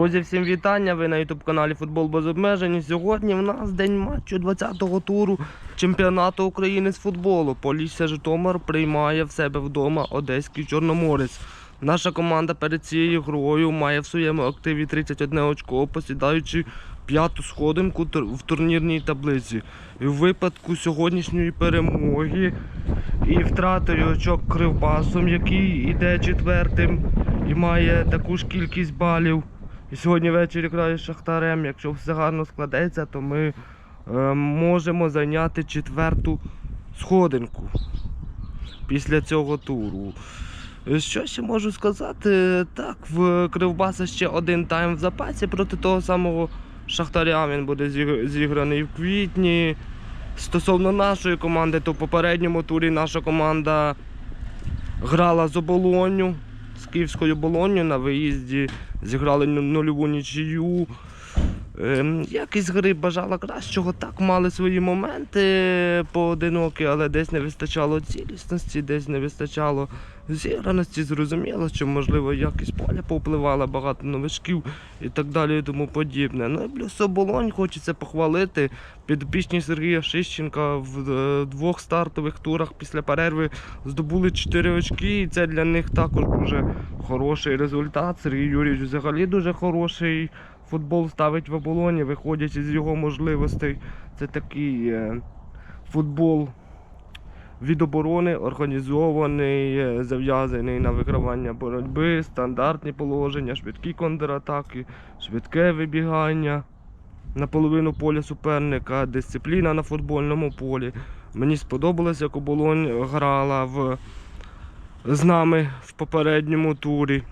Друзі, всім вітання! Ви на youtube каналі Футбол без обмежень. Сьогодні в нас день матчу 20-го туру чемпіонату України з футболу. Полісся Житомир приймає в себе вдома Одеський Чорноморець. Наша команда перед цією грою має в своєму активі 31 очко, посідаючи п'яту сходинку в турнірній таблиці. І в випадку сьогоднішньої перемоги і втратою очок кривбасом, який іде четвертим і має таку ж кількість балів. І сьогодні ввечері грає з Шахтарем. Якщо все гарно складеться, то ми е, можемо зайняти четверту сходинку після цього туру. Е, Що ще можу сказати? Так, в Кривбаса ще один тайм в запасі проти того самого Шахтаря. Він буде зіграний в квітні. Стосовно нашої команди, то в попередньому турі наша команда грала з оболонню, з київською оболонню на виїзді, зіграли ну- нульову нічию. Ем, якість гри бажала кращого, так мали свої моменти поодинокі, але десь не вистачало цілісності, десь не вистачало зіграності. Зрозуміло, що можливо якість поля повпливала, багато новичків і так далі і тому подібне. Ну і плюс оболонь хочеться похвалити. Підопічні Сергія Шищенка в е, двох стартових турах після перерви здобули 4 очки, і це для них також дуже хороший результат. Сергій Юрійович взагалі дуже хороший футбол ставить в оболоні, виходячи з його можливостей. Це такий е, футбол від оборони, організований, е, зав'язаний на викривання боротьби, стандартні положення, швидкі контратаки, швидке вибігання на половину поля суперника, дисципліна на футбольному полі. Мені сподобалось, як оболонь грала в, з нами в попередньому турі.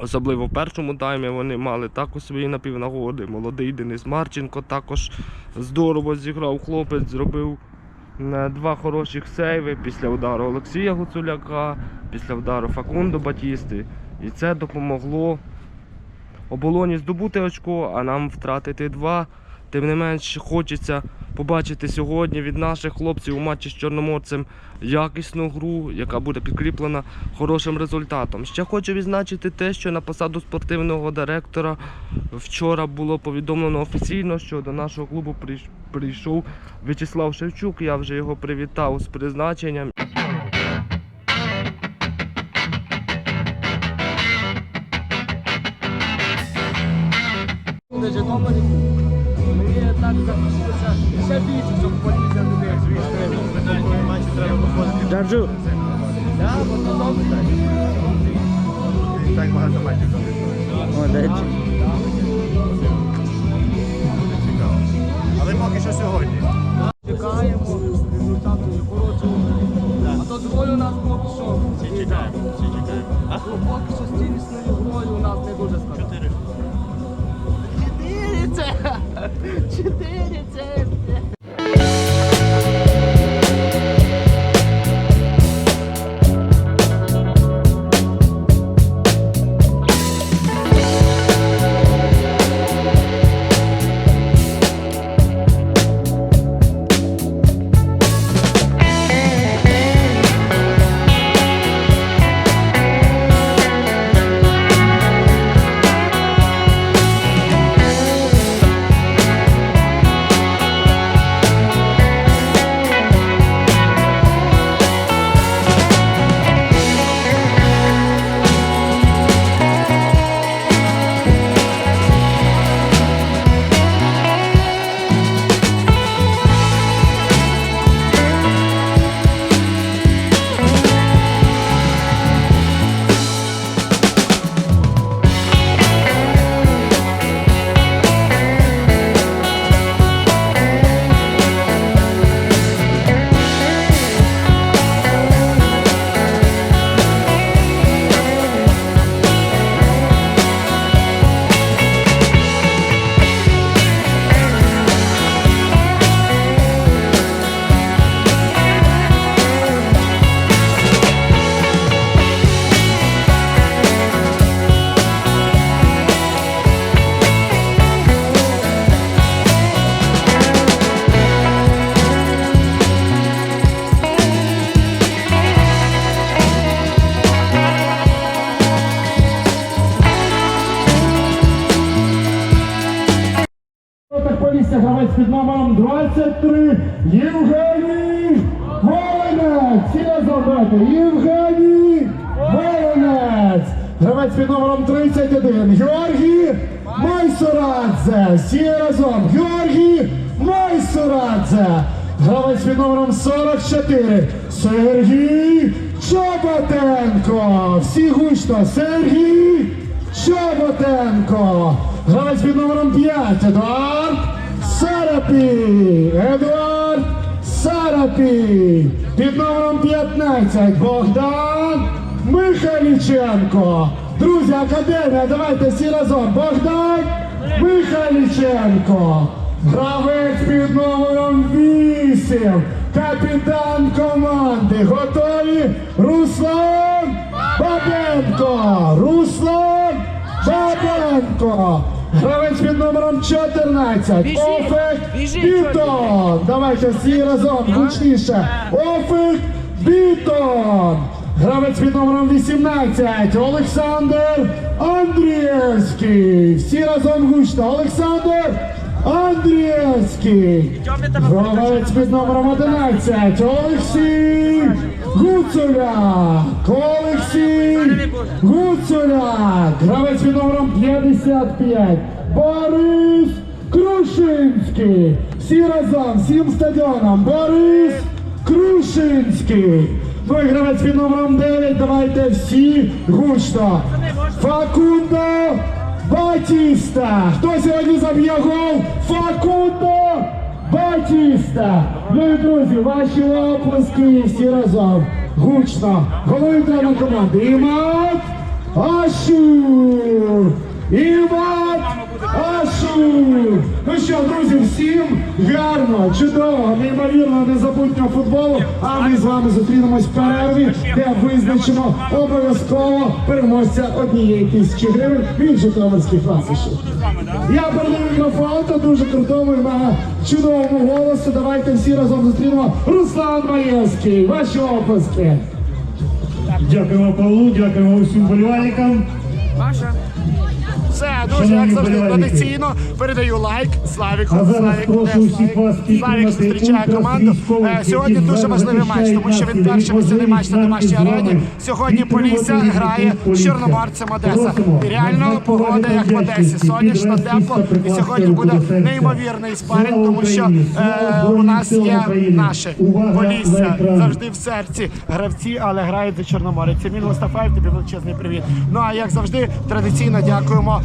Особливо в першому таймі вони мали також свої напівнагоди. Молодий Денис Марченко також здорово зіграв. Хлопець зробив два хороших сейви після удару Олексія Гуцуляка, після удару Факундо Батісти. І це допомогло оболоні здобути очко, а нам втратити два. Тим не менш, хочеться побачити сьогодні від наших хлопців у матчі з Чорноморцем якісну гру, яка буде підкріплена хорошим результатом. Ще хочу відзначити те, що на посаду спортивного директора вчора було повідомлено офіційно, що до нашого клубу прийшов В'ячеслав Шевчук. Я вже його привітав з призначенням. Так багато матчів залишилось. Всі разом. Євгеній Воронець. Гравець під номером 31 Георгій Майсурадзе. Всі разом. Георгій Майсурадзе. Гравець під номером 44 Сергій Чоботенко. Всі гучно. Сергій Чоботенко. Гравець під номером 5 Едуард Сарапій. Едуард Сарапій. Під номером 15 Богдан Михайліченко. Друзі, академія, давайте всі разом. Богдан Михайліченко. Гравець під номером 8. Капітан команди. Готові? Руслан Бабенко. Руслан Бабенко. Гравець під номером 14. Офек Бітон. Давайте всі разом гучніше. Офек Бітон. Гравець під номером 18. Олександр Андрієвський. Всі разом гучно. Олександр Андрієвський. Гравець під номером 11. Олексій Гуцуляк. Олексій Гуцуляк. Гравець під номером 55. Борис Крушинський. Всі разом, всім стадіоном. Борис Крушинський. Ну і гравець під номером 9. Давайте всі гучно. Факундо Батіста. Хто сьогодні заб'є гол? Факундо Батіста. Ну і друзі, ваші оплески всі разом. Гучно. Головний тренер команди. Імат Ашур. Імат Ашур. Ну що, друзі, всім гарно, чудово, неймовірно, незабутнього футболу. А ми з вами зустрінемось в перерві, де визначимо обов'язково переможця однієї тисячі гривень від житомирських класишів. Я передаю мікрофон та дуже крутому і мega чудовому голосу. Давайте всі разом зустрінемо Руслан Маєвський. Ваші оплески. Дякуємо Павлу, дякуємо усім болівальникам. Все, друзі, як завжди традиційно передаю лайк Славіку. А Славік, зустрічає команду. Е, Сьогодні дуже важливий матч, тому що він перший місцевий матч на домашній арені. Сьогодні Полісся грає з Чорноморцем Одеса. І реально погода як в Одесі. Сонячно, тепло. І сьогодні буде неймовірний спарінг, тому що е, у нас є наше Полісся завжди в серці гравці, але грають за Чорноморець. Еміль Мустафаєв, тобі величезний привіт. Ну а як завжди, традиційно дякуємо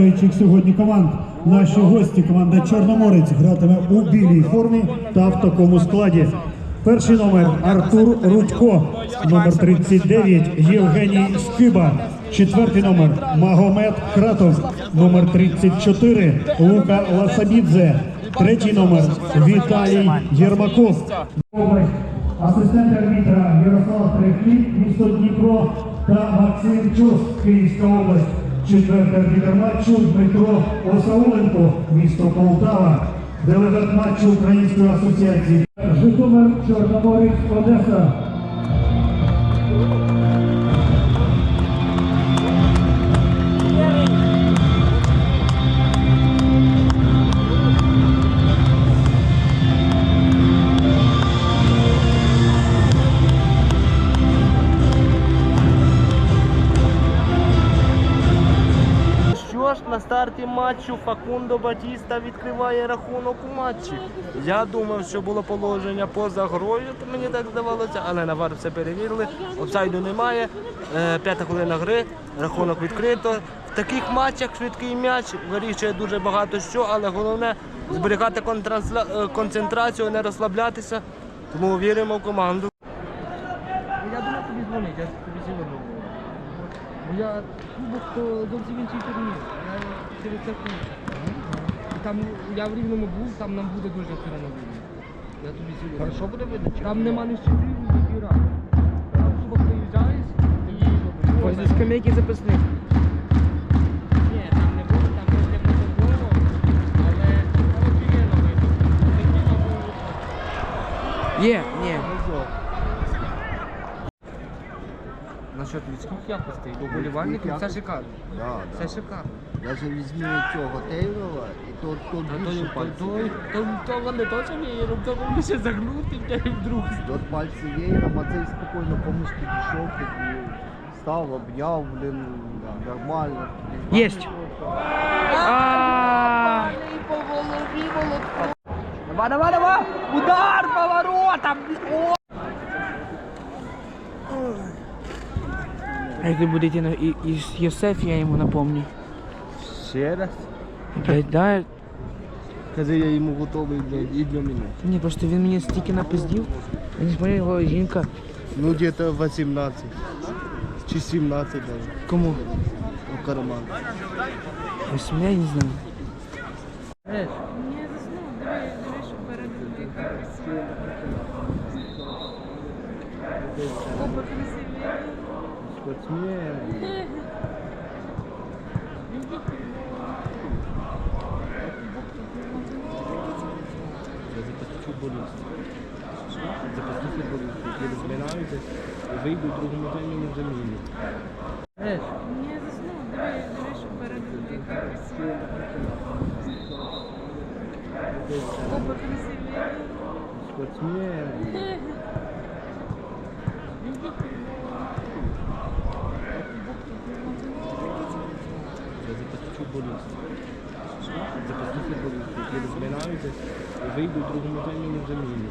Граючих сьогодні команд. Наші гості, команда Чорноморець, гратиме у білій формі та в такому складі. Перший номер Артур Рудько, номер 39 Євгеній Скиба. Четвертий номер Магомед Кратов, номер 34 Лука Ласабідзе. Третій номер Віталій Єрмаков. Асистент арбітра Ярослав Трехлі, місто Дніпро та Максим Чус, Київська область. Четвертий арбітр матчу Дмитро Осауленко, місто Полтава. Делегат матчу Української асоціації. Житомир Чорноморець Одеса. На старті матчу Факундо Батіста відкриває рахунок у матчі. Я думав, що було положення поза грою, то мені так здавалося, але на вар все перевірили. Офсайду немає. Е, П'ята хвилина гри, рахунок відкрито. В таких матчах швидкий м'яч вирішує дуже багато що, але головне зберігати е, концентрацію, не розслаблятися. Тому віримо в команду. Я думаю, тобі дзвонить, я тобі. Бо я зовсім інший турнір. Я через це. Там я в рівному був, там нам буде дуже сильно видно. Я тобі сьогодні. Хорошо буде видно? Там нема ні щитів, ні піра. Ось до скамейки запасних. Ні, там не було, там протоколу, але офігенно Є, ні. Насчет людських якостей, до болівальників все шикарно. Да, Все шикарно. Даже візьми цього Тейлора, і то, то більше пальців. То вони точно не то вони ще загнути, вдруг. От пальці веєром, а цей спокійно поміж підійшов, такий, став, обняв, блин, нормально. Єсть. Давай, давай, давай! Удар поворотом! О! А як буде на і- Йосеф, я йому напомню. Ще раз? Блядь, да? Кажи, я йому готовий, блядь, і для мене. Ні, просто він мені стільки напиздів. Я не смотрю, його жінка. Ну, где-то 18. Чи 17 даже. Кому? У карман. Ось я не знаю. Не заснув, диви, диви, що перед дихає красиво. Оба красиві. Спортсмен. Запустив футболіст. Запустив футболіст, які розминаються і вийду в другому таймі на заміну. Не заснув, диви, диви, що перед дихає красиво. Оба. Спортсмен. Я запустив футболіст. Запустив футболіст, які розминаються і вийду в другому таймі на заміну.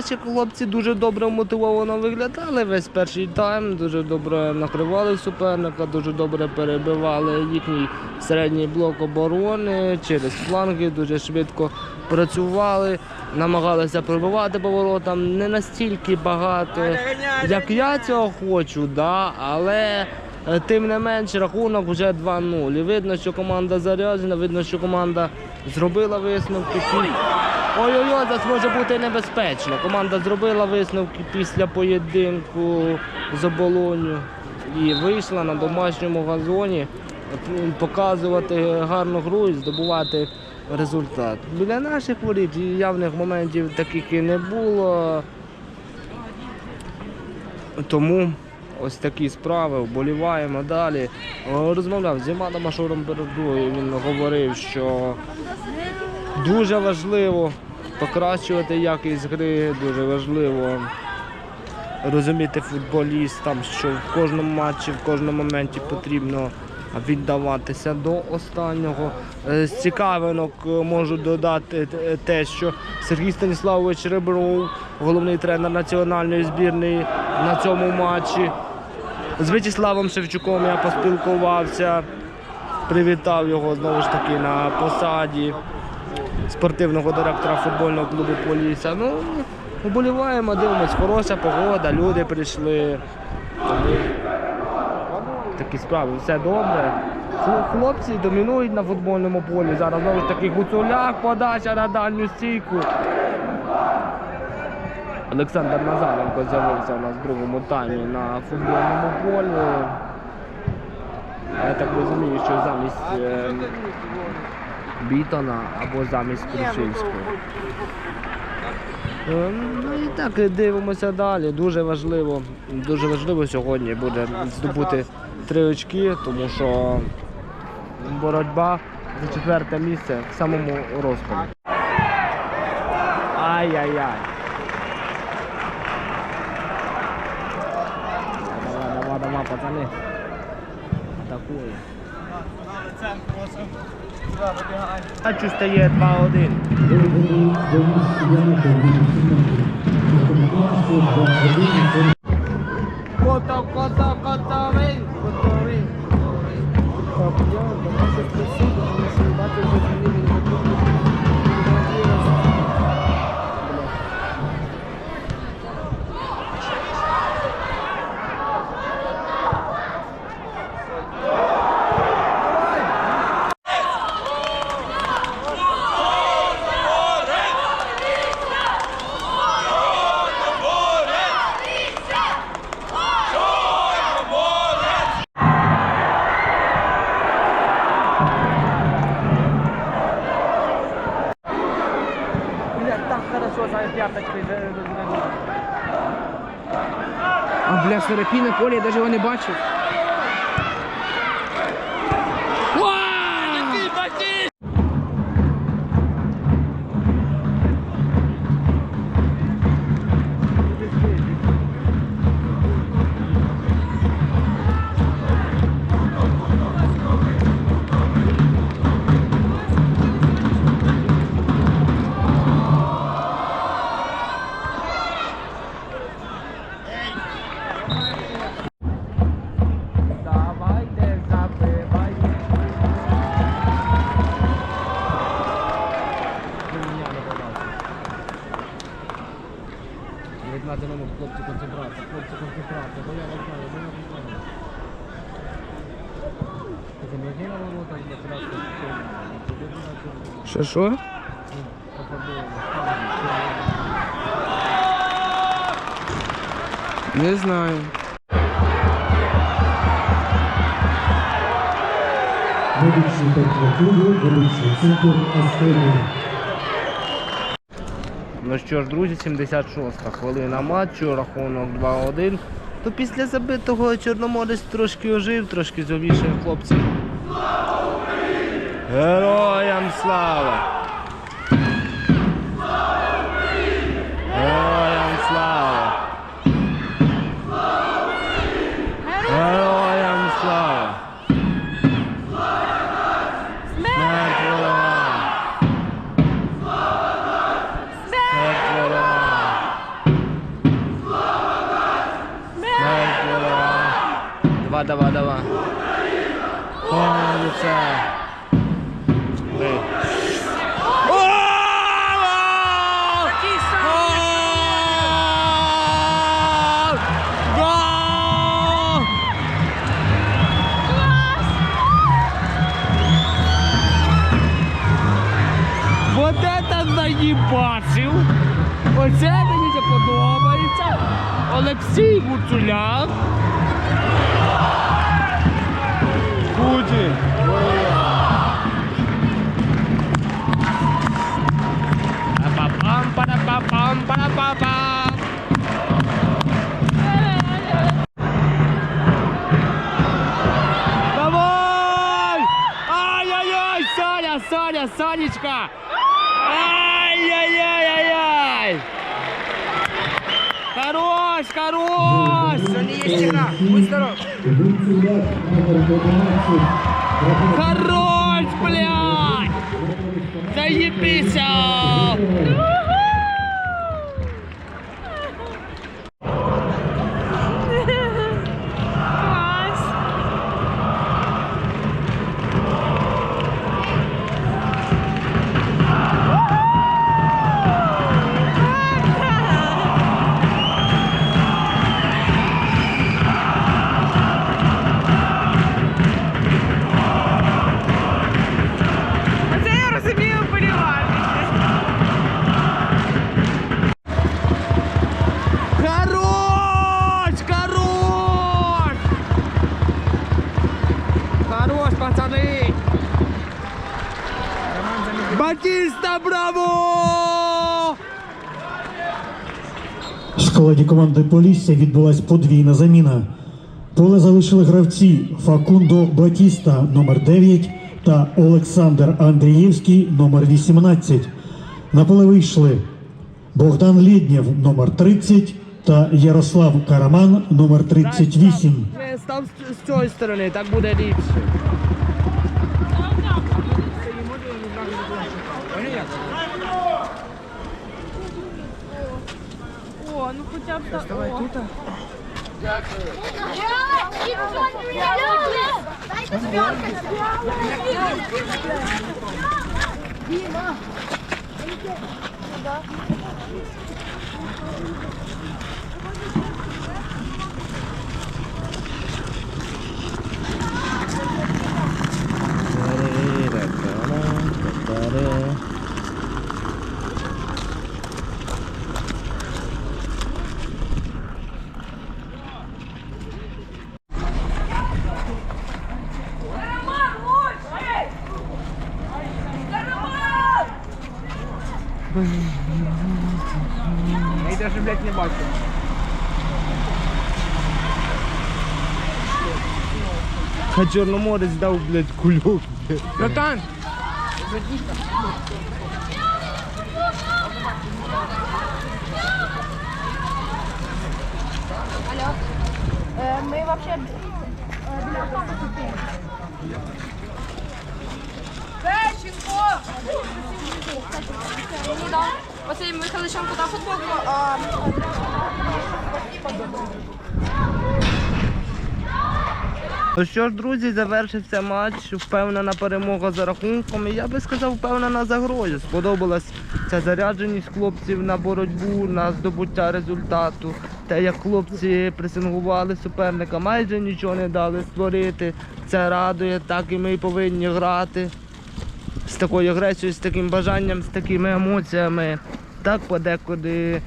Наші хлопці дуже добре мотивовано виглядали весь перший тайм, дуже добре накривали суперника, дуже добре перебивали їхній середній блок оборони через фланги, дуже швидко працювали, намагалися пробивати поворотам. Не настільки багато, як я цього хочу, да, але е, тим не менш рахунок вже 2-0. Видно, що команда заряджена, видно, що команда зробила висновки. Ой-ой-ой, це може бути небезпечно. Команда зробила висновки після поєдинку з оболоню і вийшла на домашньому газоні показувати гарну гру і здобувати результат. Біля наших воріт явних моментів таких і не було. Тому ось такі справи, вболіваємо далі. Розмовляв з Іманом Машуром перед грою, Він говорив, що дуже важливо покращувати якість гри, дуже важливо розуміти футболістам, що в кожному матчі, в кожному моменті потрібно віддаватися до останнього. Е, З цікавинок е, можу додати е, те, що Сергій Станіславович Ребров, головний тренер національної збірної на цьому матчі. З В'ячеславом Шевчуком я поспілкувався, привітав його знову ж таки на посаді спортивного директора футбольного клубу Полісся. Ну, вболіваємо, дивимось, хороша погода, люди прийшли. Такі справи, все добре. Хлопці домінують на футбольному полі. Зараз знову ж таки гуцуляк, подача на дальню стійку. Олександр Назаренко з'явився у нас в другому таймі на футбольному полі. Я так розумію, що замість е, Бітона або замість Крушинського. Е, Ну і так дивимося далі. Дуже важливо, дуже важливо сьогодні буде здобути три очки, тому що боротьба за четверте місце в самому розпаді. Ай-яй-яй. Давай, давай, давай, пацани. такої. Матчу стає 2-1. Котов, котов, котовий, котовий. Так Що, що? Не знаю. Та клубу, ведучий центр Астемія. Ну що ж, друзі, 76-та хвилина матчу, рахунок 2-1. То після забитого Чорноморець трошки ожив, трошки зовішає хлопці. Героям слава! Будь здоров. Гуцуляк, номер 11. Хорош, складі команди Полісся відбулась подвійна заміна. Поле залишили гравці Факундо Батіста номер 9 та Олександр Андрієвський номер 18. На поле вийшли Богдан Ліднєв номер 30 та Ярослав Караман, номер 38. Не став з цієї сторони, так буде ліпше. О, хоча б так. Давай тут. Я даже, блядь, не бачу. А Чорноморець дав, блядь, кульок. Братан! Мы вообще Печенко! Василь Михайловичем куда футболку? А... Ну що ж, друзі, завершився матч. Впевнена перемога за рахунком. І я би сказав, впевнена за грою. Сподобалась ця зарядженість хлопців на боротьбу, на здобуття результату. Те, як хлопці пресингували суперника, майже нічого не дали створити. Це радує, так і ми повинні грати. З такою агресією, з таким бажанням, з такими емоціями. Так подекуди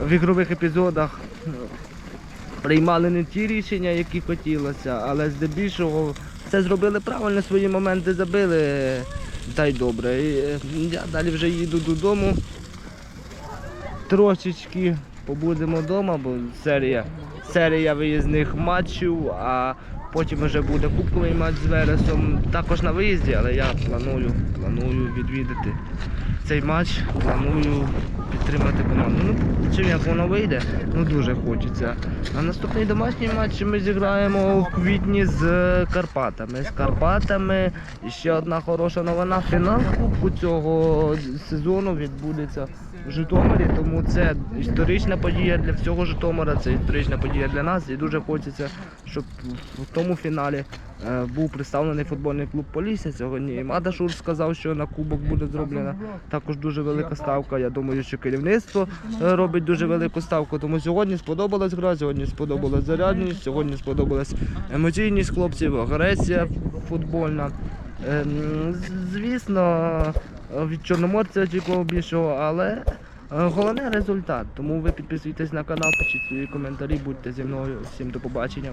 в ігрових епізодах приймали не ті рішення, які хотілося, але здебільшого все зробили правильно, свої моменти забили. Та й добре. Е, я далі вже їду додому. Трошечки побудемо вдома, бо серія, серія виїзних матчів, а потім вже буде кубковий матч з Вересом. Також на виїзді, але я планую, планую відвідати цей матч, планую підтримати команду. Ну, чим як воно вийде, ну дуже хочеться. А наступний домашній матч ми зіграємо в квітні з Карпатами. З Карпатами і ще одна хороша новина. Фінал Кубку цього сезону відбудеться в Житомирі, тому це історична подія для всього Житомира, це історична подія для нас. І дуже хочеться, щоб в тому фіналі був представлений футбольний клуб Полісся. Сьогодні Мада Шур сказав, що на кубок буде зроблена також дуже велика ставка. Я думаю, що керівництво е, робить дуже велику ставку. Тому сьогодні сподобалась гра, сьогодні сподобалась зарядність, сьогодні сподобалась емоційність хлопців, агресія футбольна. Ем, Звісно, від Чорноморця очікував більшого, але е, головне результат. Тому ви підписуйтесь на канал, пишіть свої коментарі, будьте зі мною. Всім до побачення.